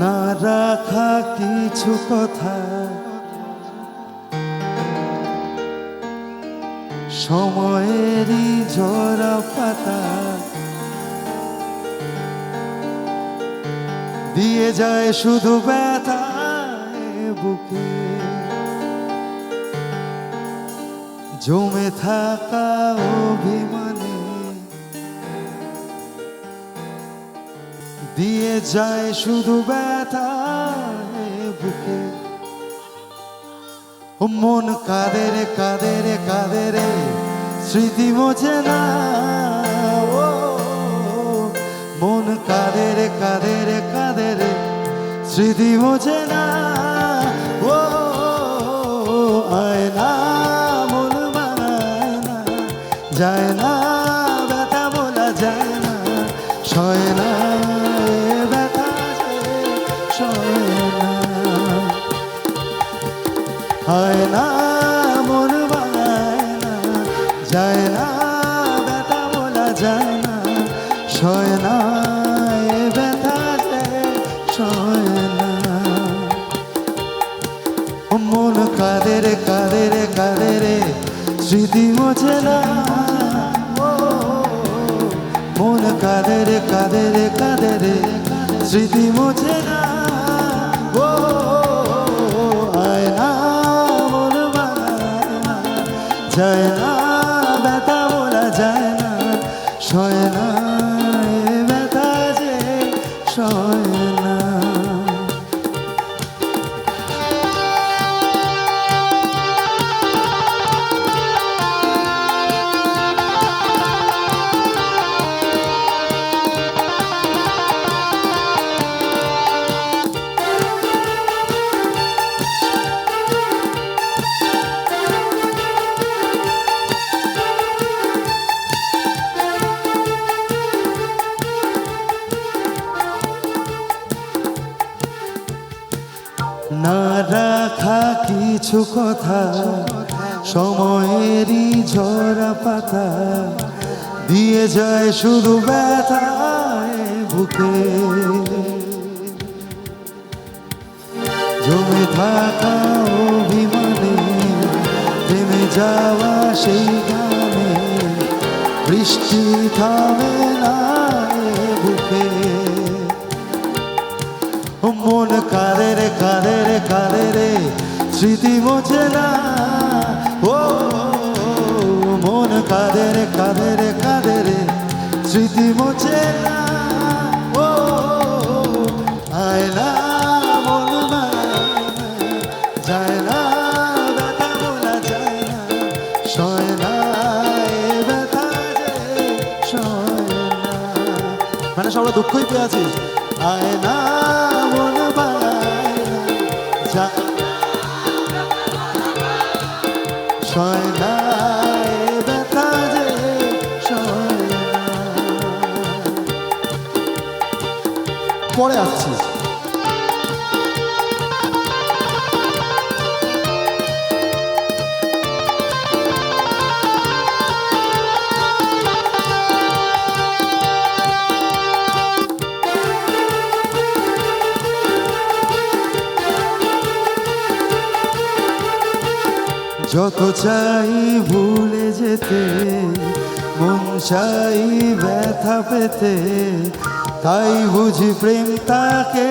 না রাখা কিছু কথা। সময়েরই ঝরা পাতা। দিয়ে যায় শুধু ব্যথা বুকে। জমে থাকা অভিমানে দিয়ে যায় শুধু ব্যথা বুকে। মন কাদের কাদের কাদের স্মৃতি মোছে না। ও মন কাদের কাদের কাদের স্মৃতি মোছে না। ও আয়না, মন মানায় না, যায় না, ব্যথা বলা যায় না, সয় না। হয় না, মন বানায় না, যায় না, ব্যথা বলা যায় না। সয় না, এ ব্যথা যে সয় না। মন কাদের কাদের কাদের স্মৃতি মোছে না। মন কাদের কাদের কাদের স্মৃতি মোছে না। ও রাখা কিছু কথা, সময়েরই ঝরা পাতা। দিয়ে যায় শুধু বুকে। জমে থাকা অভিমানে, থেমে যাওয়া সেই গানে, বৃষ্টি থামে না এ বুকে ও মন কাদের কাদের কাদের স্মৃতি মোছে না। ও মন কাদের কাদের কাদের স্মৃতি মোছে না। ও মন মানায় না, যায় না ব্যথা বলা যায় না। সয় না মানে সবাই দুঃখই পেয়ে আয় না মন বানায় না। যা সয় না ব্যথা যে পরে আসছি। যত চাই ভুলে যেতে, মন চাই ব্যথা পেতে, তাই বুঝি প্রেম তাকে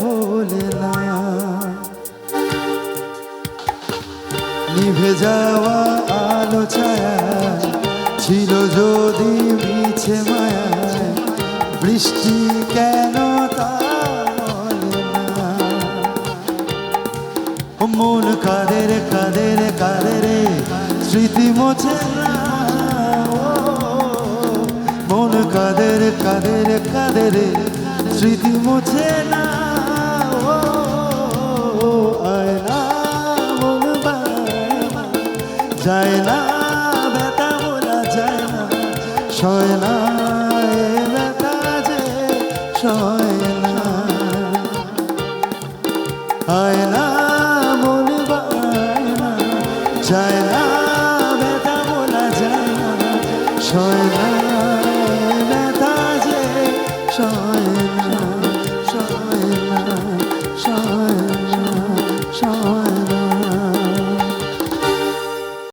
ভোলে না। নিভে যাওয়া আলো ছায়া ছিল যদি মিছে মায়া বৃষ্টি কেন মন কাদের কাদের কাদের স্মৃতি মোছে না মন কাদের কাদের কাদের স্মৃতি মোছে না না, যায় না ব্যথা বলা যায় না। সয় না ব্যথা যে সয় না। আয়না মন